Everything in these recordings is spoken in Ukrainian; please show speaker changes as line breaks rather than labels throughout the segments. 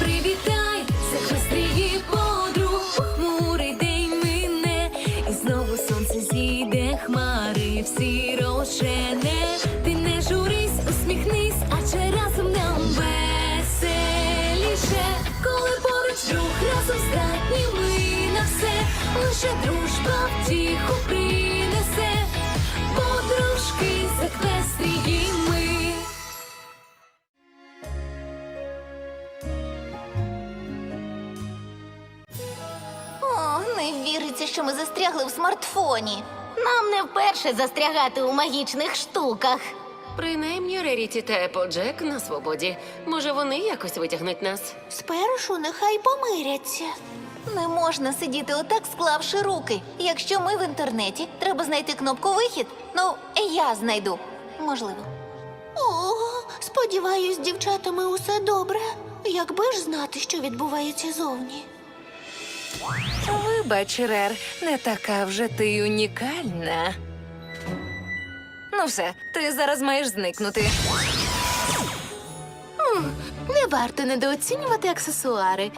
Привітай, захвестрії подруг, похмурий день мине, і знову сонце зійде, хмари всі рошене. Ти не журись, усміхнись, адже разом нам веселіше, коли поруч друг разом здатні ми на все, лише дружба втіху принесе,
що ми застрягли в смартфоні. Нам не вперше застрягати у магічних штуках.
Принаймні Реріті та Еплджек на свободі. Може, вони якось витягнуть нас.
Спершу нехай помиряться. Не можна сидіти отак, склавши руки. Якщо ми в інтернеті, треба знайти кнопку вихід. Ну, я знайду. Можливо. О, сподіваюсь, з дівчатами усе добре. Якби ж знати, що відбувається зовні.
Вибач, Рер, не така вже ти й унікальна. Ну все, ти зараз маєш зникнути.
Не варто недооцінювати аксесуари.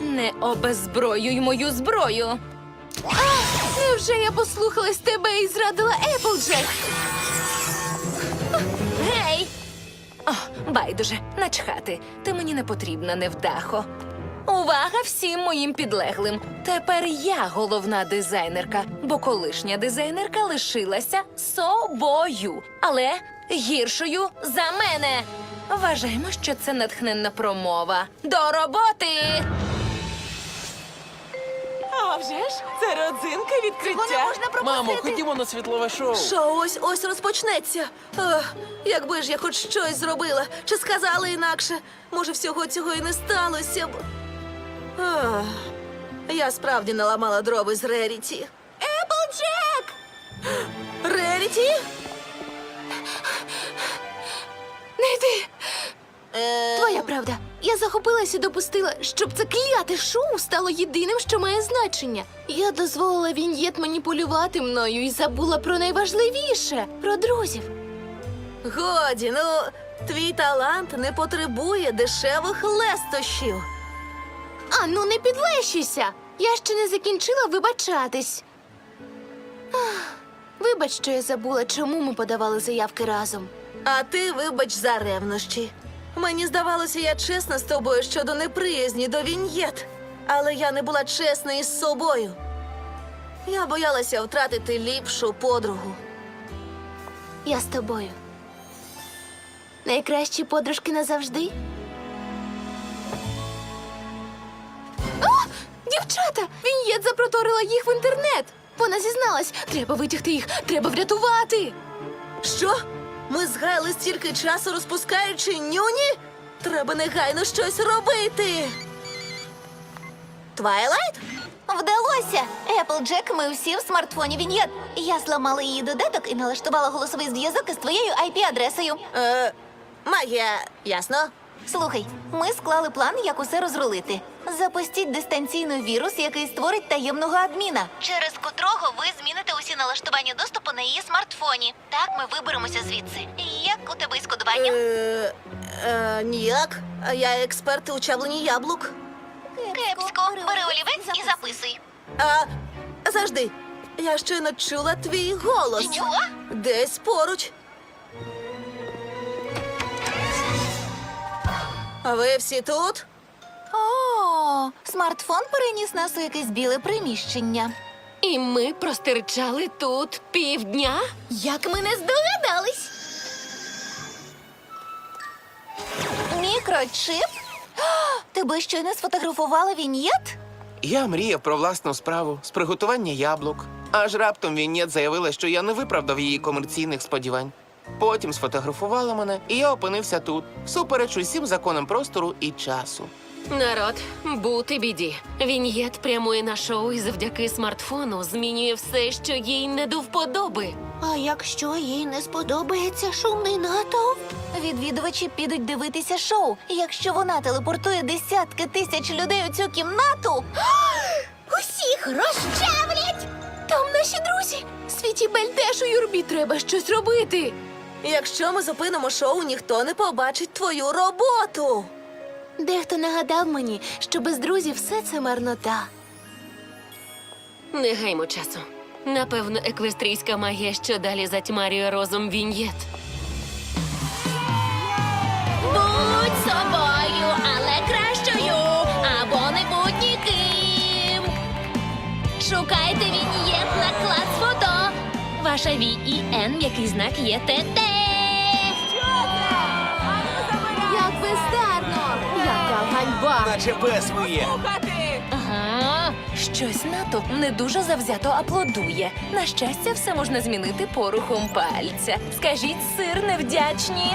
Не обезброюй мою зброю.
Невже я послухалась тебе і зрадила Еплджек?
Гей! О, байдуже, начхати. Ти мені не потрібна, невдахо. Увага всім моїм підлеглим. Тепер я головна дизайнерка, бо колишня дизайнерка лишилася собою, але гіршою за мене. Вважаємо, що це натхненна промова. До роботи!
А вже ж, це родзинка відкриття.
Мамо, ходімо на світлове шоу.
Що ось ось розпочнеться. Ох, якби ж я хоч щось зробила, чи сказала інакше, може, всього цього і не сталося б. Ах, я справді наламала дроби з Реріті. Еплджек! Реріті? Не йди.
Твоя правда. Я захопилася і допустила, щоб це кляте шоу стало єдиним, що має значення. Я дозволила Він'єт маніпулювати мною і забула про найважливіше про друзів.
Годі, ну, твій талант не потребує дешевих лестощів.
А ну не підлещуйся! Я ще не закінчила вибачатись. Ах, Вибач, що я забула, чому ми подавали заявки разом.
А ти вибач за ревнощі. Мені здавалося, я чесна з тобою щодо неприязні до віньєт, але я не була чесна із собою. Я боялася втратити ліпшу подругу.
Я з тобою. Найкращі подружки назавжди. Дівчата! Він'єт запроторила їх в інтернет. Вона зізналась, треба витягти їх, треба врятувати.
Що? Ми згаяли стільки часу, розпускаючи нюні? Треба негайно щось робити. Твайлайт?
Вдалося! Еплджек, ми всі в смартфоні Він'єт. Я зламала її додаток і налаштувала голосовий зв'язок із твоєю IP-адресою.
Е, магія, ясно?
Слухай, ми склали план, як усе розрулити. Запустіть дистанційно вірус, який створить таємного адміна, через котрого ви зміните усі налаштування доступу на її смартфоні. Так ми виберемося звідси. Як у тебе із кодуванням?
Е, е, ніяк. Я експерт у чавленні яблук.
Кепсько, бери олівець і записуй.
А, завжди. Я щойно чула твій голос.
Що?
Десь поруч. Ви всі тут?
О, смартфон переніс нас у якесь біле приміщення.
І ми простирчали тут півдня.
Як ми не здогадались? Мікрочип? О, Тебе щойно сфотографувала віньєт?
Я мріяв про власну справу з приготування яблук. Аж раптом Віннєт заявила, що я не виправдав її комерційних сподівань. Потім сфотографувала мене, і я опинився тут, всупереч усім законам простору і часу.
Народ, бути біді. Він'єт прямує на шоу і завдяки смартфону змінює все, що їй не до вподоби.
А якщо їй не сподобається шумний натовп? Відвідувачі підуть дивитися шоу. Якщо вона телепортує десятки тисяч людей у цю кімнату. Усіх розчавлять! Там наші друзі! Світі Бель теж у юрбі треба щось робити.
Якщо ми зупинимо шоу, ніхто не побачить твою роботу.
Дехто нагадав мені, що без друзів все це марнота.
Не гаймо часу. Напевно, еквестрійська магія що далі затьмарює розум Він'єт.
Ваша Ві і Н, який знак є ТТ.
Як бездарно! Яка ганьба!
Наче пес виє.
Ага, щось натовп не дуже завзято аплодує. На щастя, все можна змінити порухом пальця. Скажіть, сир невдячні.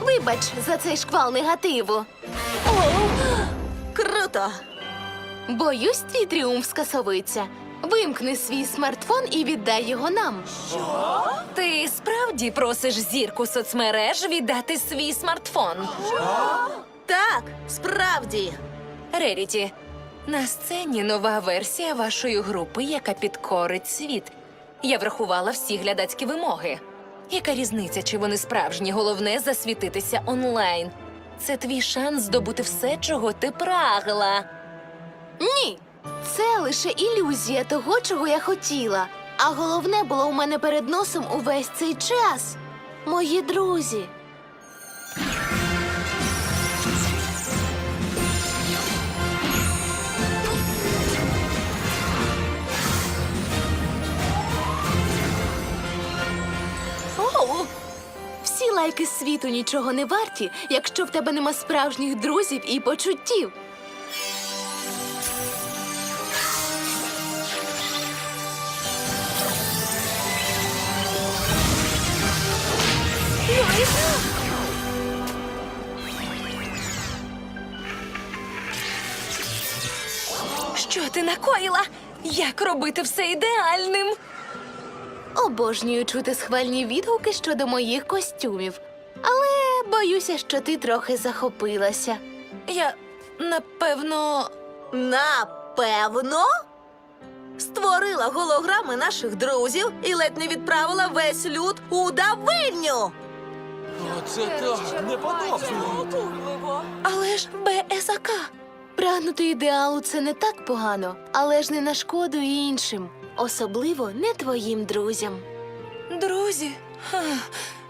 Вибач за цей шквал негативу.
Круто!
Боюсь, твій тріумф скасовується. Вимкни свій смартфон і віддай його нам.
Ти справді просиш зірку соцмереж віддати свій смартфон?
Так, справді.
Реріті, на сцені нова версія вашої групи, яка підкорить світ. Я врахувала всі глядацькі вимоги. Яка різниця, чи вони справжні? Головне засвітитися онлайн. Це твій шанс здобути все, чого ти прагла.
Ні, це лише ілюзія того, чого я хотіла. А головне було у мене перед носом увесь цей час. Мої друзі. Всі лайки світу нічого не варті, якщо в тебе нема справжніх друзів і почуттів.
Що ти накоїла? Як робити все ідеальним?
Обожнюю чути схвальні відгуки щодо моїх костюмів. Але боюся, що ти трохи захопилася.
Я напевно.
Напевно. Створила голограми наших друзів і ледь не відправила весь люд у давильню.
Оце так неподобно.
Але ж БСАК.
Прагнути ідеалу це не так погано, але ж не на шкоду і іншим, особливо не твоїм друзям.
Друзі, Ха,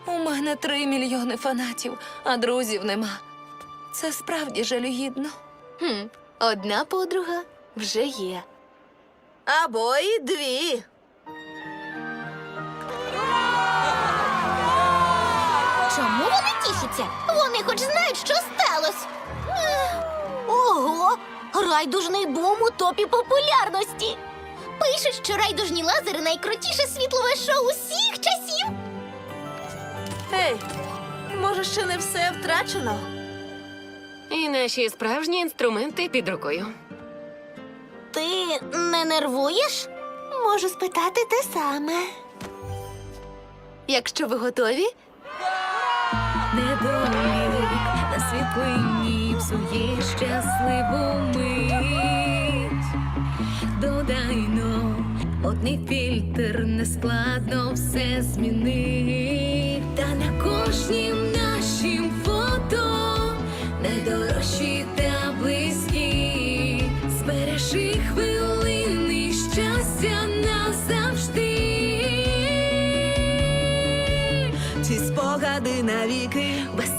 у мене три мільйони фанатів, а друзів нема. Це справді жалюгідно.
Хм, одна подруга вже є.
Або і дві.
Чому вони тішаться? Вони хоч знають, що сталося. Ого! Райдужний бум у топі популярності. Пишуть, що райдужні лазери найкрутіше світлове шоу усіх часів.
Ей, може, ще не все втрачено?
І наші справжні інструменти під рукою.
Ти не нервуєш? Можу спитати те саме. Якщо ви готові,
Недолік на світлині псує щасливу мить. Додайно, одний фільтр нескладно все змінить. Та на кожнім нашім фото найдорожчі та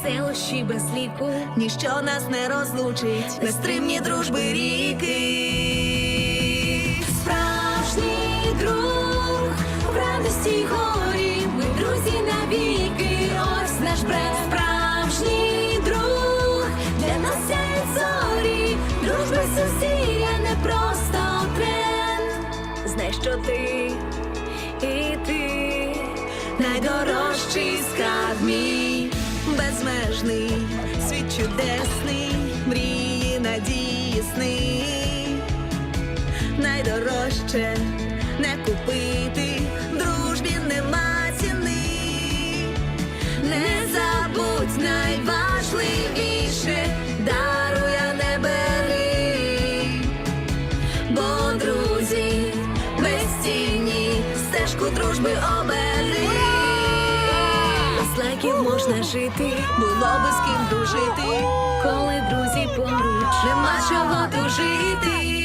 Веселощі без ліку.
ніщо нас не розлучить, нестримні дружби ріки.
Справжній друг в радості горі, ми друзі навіки, ось наш бренд. Справжній друг для нас сяють зорі, дружба сусія не просто тренд. Знай, що ти і ти
Найдорожчий скарб мій, безмежний, світ чудесний, мрії, надії, сни. Найдорожче не купити, дружбі нема ціни. Не забудь найважливіше, даруя не бери, бо друзі безцінні
у дружби обери. Можна жити, було би з ким дружити. Коли друзі поруч, нема чого тужити.